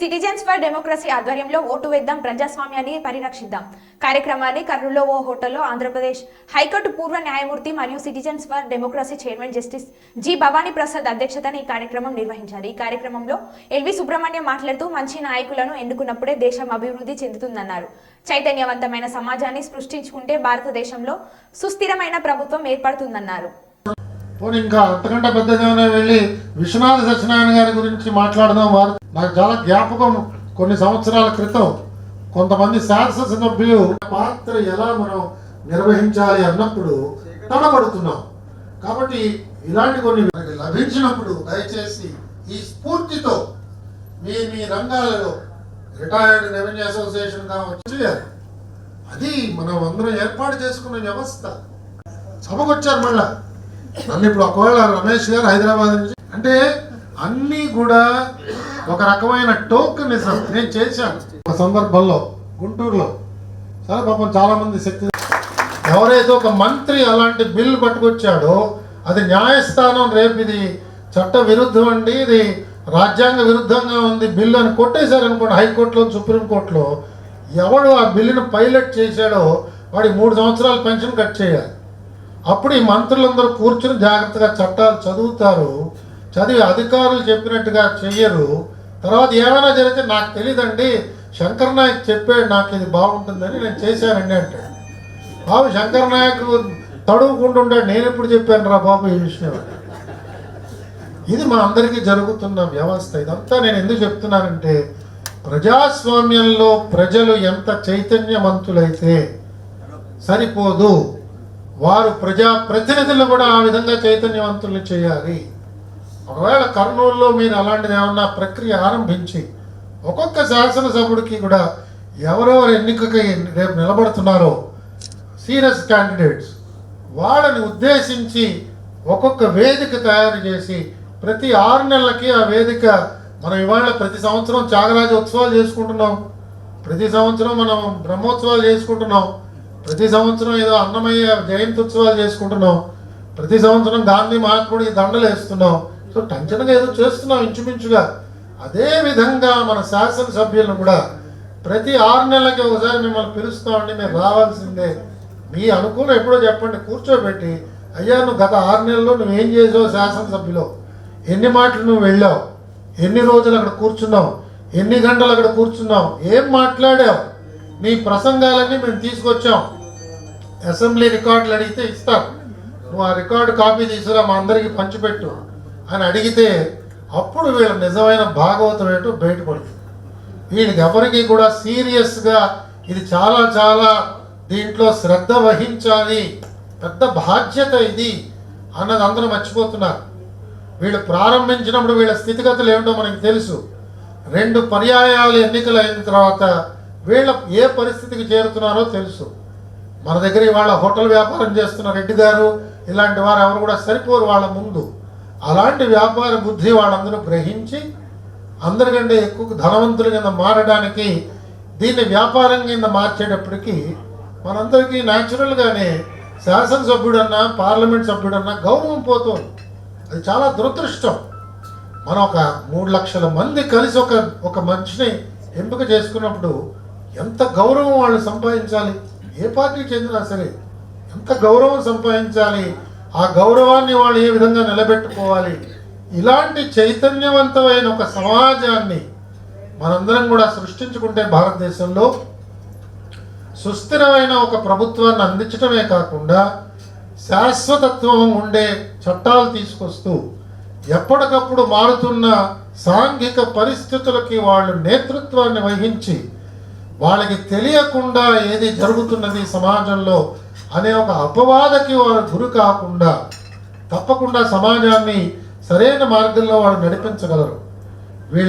Citizens for democracy ఆధ్వర్యంలో vote వేద్దాం ప్రజాస్వామ్యాన్ని పరిరక్షిద్దాం. కార్యక్రమాన్ని కర్నూలులో ఓ హోటల్లో ఆంధ్రప్రదేశ్ హైకోర్టు పూర్వ న్యాయమూర్తి మరియు citizens for democracy chairman justice G Bhavani Prasad అధ్యక్షతన ఈ కార్యక్రమం నిర్వహించారు. ఈ కార్యక్రమంలో ఎల్వి సుబ్రహ్మణ్యం మాట్లాడుతూ మంచి నాయకులను ఎన్నుకున్నప్పుడే దేశం అభివృద్ధి చెందుతుందన్నారు. చైతన్యవంతమైన సమాజాన్ని సృష్టించుకుంటే భారతదేశంలో సుస్థిరమైన ప్రభుత్వం ఏర్పడుతుందన్నారు. పోనీ ఇంకా అంతకంటే పెద్దగానే వెళ్ళి విశ్వనాథ సత్యనారాయణ గారి గురించి మాట్లాడదాం వారు. నాకు చాలా జ్ఞాపకం కొన్ని సంవత్సరాల క్రితం కొంతమంది శాసనసభ్యులు పాత్ర ఎలా మనం నిర్వహించాలి అన్నప్పుడు తడబడుతున్నాం. కాబట్టి ఇలాంటి కొన్ని మనకి లభించినప్పుడు దయచేసి ఈ స్ఫూర్తితో మీ మీ రంగాలలో రిటైర్డ్ రెవెన్యూ అసోసియేషన్ కావచ్చు అది మనం అందరం ఏర్పాటు చేసుకున్న వ్యవస్థ. సభకొచ్చారు మళ్ళా. నన్ను ఇప్పుడు ఒకవేళ రమేష్ గారు హైదరాబాద్ నుంచి అంటే అన్నీ కూడా ఒక రకమైన టోకనిజం నేను చేశాను. ఒక సందర్భంలో గుంటూరులో సరే పాపం చాలా మంది శక్తి ఎవరైతే ఒక మంత్రి అలాంటి బిల్ పట్టుకొచ్చాడో అది న్యాయస్థానం రేపు ఇది చట్ట విరుద్ధం అండి ఇది రాజ్యాంగ విరుద్ధంగా ఉంది బిల్లు అని కొట్టేశారు అనుకోండి హైకోర్టులో సుప్రీంకోర్టులో ఎవడు ఆ బిల్లును పైలట్ చేశాడో వాడికి మూడు సంవత్సరాలు పెన్షన్ కట్ చేయాలి. అప్పుడు ఈ మంత్రులందరూ కూర్చుని జాగ్రత్తగా చట్టాలు చదువుతారు చదివి అధికారులు చెప్పినట్టుగా చెయ్యరు. తర్వాత ఏమైనా జరిగితే నాకు తెలియదండి శంకర్ నాయక్ చెప్పాడు నాకు ఇది బాగుంటుందని నేను చేశానండి అంటాడు బాబు శంకర్ నాయక్ తడువుకుంటుంటాడు నేను ఎప్పుడు చెప్పాను రా బాబు ఈ విషయం? ఇది మా అందరికీ జరుగుతున్న వ్యవస్థ. ఇదంతా నేను ఎందుకు చెప్తున్నానంటే ప్రజాస్వామ్యంలో ప్రజలు ఎంత చైతన్యవంతులైతే సరిపోదు. వారు ప్రజా ప్రతినిధులు కూడా ఆ విధంగా చైతన్యవంతులు చేయాలి. ఒకవేళ కర్నూలులో మీరు అలాంటిది ఏమన్నా ప్రక్రియ ఆరంభించి ఒక్కొక్క శాసనసభ్యుడికి కూడా ఎవరెవరు ఎన్నికకి రేపు నిలబడుతున్నారో సీరియస్ క్యాండిడేట్స్ వాళ్ళని ఉద్దేశించి ఒక్కొక్క వేదిక తయారు చేసి ప్రతి ఆరు నెలలకి ఆ వేదిక మనం ఇవాళ ప్రతి సంవత్సరం త్యాగరాజ ఉత్సవాలు చేసుకుంటున్నాం. ప్రతి సంవత్సరం మనం బ్రహ్మోత్సవాలు చేసుకుంటున్నాం. ప్రతి సంవత్సరం ఏదో అన్నమయ్య జయంతి ఉత్సవాలు చేసుకుంటున్నాం. ప్రతి సంవత్సరం గాంధీ మహాత్ముడికి దండలు వేస్తున్నాం. సో టంచనగా ఏదో చేస్తున్నాం ఇంచుమించుగా. అదే విధంగా మన శాసనసభ్యులను కూడా ప్రతి ఆరు నెలలకి ఒకసారి మిమ్మల్ని పిలుస్తామండి మీరు రావాల్సిందే. మీ అనుకూలం ఎప్పుడో చెప్పండి కూర్చోబెట్టి అయ్యా నువ్వు గత ఆరు నెలల్లో నువ్వేం చేసావు శాసనసభ్యులో? ఎన్ని మాటలు నువ్వు వెళ్ళావు? ఎన్ని రోజులు అక్కడ కూర్చున్నావు? ఎన్ని గంటలు అక్కడ కూర్చున్నావు? ఏం మాట్లాడావు? నీ ప్రసంగాలన్నీ మేము తీసుకొచ్చాం. అసెంబ్లీ రికార్డులు అడిగితే ఇస్తాం. నువ్వు ఆ రికార్డు కాపీ తీసుకురా మా అందరికీ పంచిపెట్టు అని అడిగితే అప్పుడు వీళ్ళ నిజమైన భాగవతం ఏంటో బయటపడుతుంది. వీళ్ళకి ఎవరికి కూడా సీరియస్గా ఇది చాలా చాలా దీంట్లో శ్రద్ధ వహించాలి పెద్ద బాధ్యత ఇది అన్నది అందరూ మర్చిపోతున్నారు. వీళ్ళు ప్రారంభించినప్పుడు వీళ్ళ స్థితిగతులు ఏమిటో మనకి తెలుసు. రెండు పర్యాయాలు ఎన్నికలు అయిన తర్వాత వీళ్ళ ఏ పరిస్థితికి చేరుతున్నారో తెలుసు. మన దగ్గర ఇవాళ హోటల్ వ్యాపారం చేస్తున్న రెడ్డి గారు ఇలాంటి వారు ఎవరు కూడా సరిపోరు వాళ్ళ ముందు. అలాంటి వ్యాపార బుద్ధి వాళ్ళందరూ గ్రహించి అందరికంటే ఎక్కువ ధనవంతుల కింద మారడానికి దీన్ని వ్యాపారం కింద మార్చేటప్పటికీ మనందరికీ న్యాచురల్గానే శాసనసభ్యుడన్నా పార్లమెంట్ సభ్యుడన్నా గౌరవం పోతుంది. అది చాలా దురదృష్టం. మనం ఒక మూడు లక్షల మంది కలిసి ఒక ఒక మనిషిని ఎంపిక చేసుకున్నప్పుడు ఎంత గౌరవం వాళ్ళు సంపాదించాలి? ఏ పార్టీకి చెందినా సరే ఎంత గౌరవం సంపాదించాలి ఆ గౌరవాన్ని వాళ్ళు ఏ విధంగా నిలబెట్టుకోవాలి? ఇలాంటి చైతన్యవంతమైన ఒక సమాజాన్ని మనందరం కూడా సృష్టించుకుంటే భారతదేశంలో సుస్థిరమైన ఒక ప్రభుత్వాన్ని అందించడమే కాకుండా శాశ్వతత్వం ఉండే చట్టాలు తీసుకొస్తూ ఎప్పటికప్పుడు మారుతున్న సాంఘిక పరిస్థితులకి వాళ్ళు నేతృత్వాన్ని వహించి వాళ్ళకి తెలియకుండా ఏది జరుగుతున్నది సమాజంలో అనే ఒక అపవాదకి వారు గురి కాకుండా తప్పకుండా సమాజాన్ని సరైన మార్గంలో వాళ్ళు నడిపించగలరు. వీళ్ళ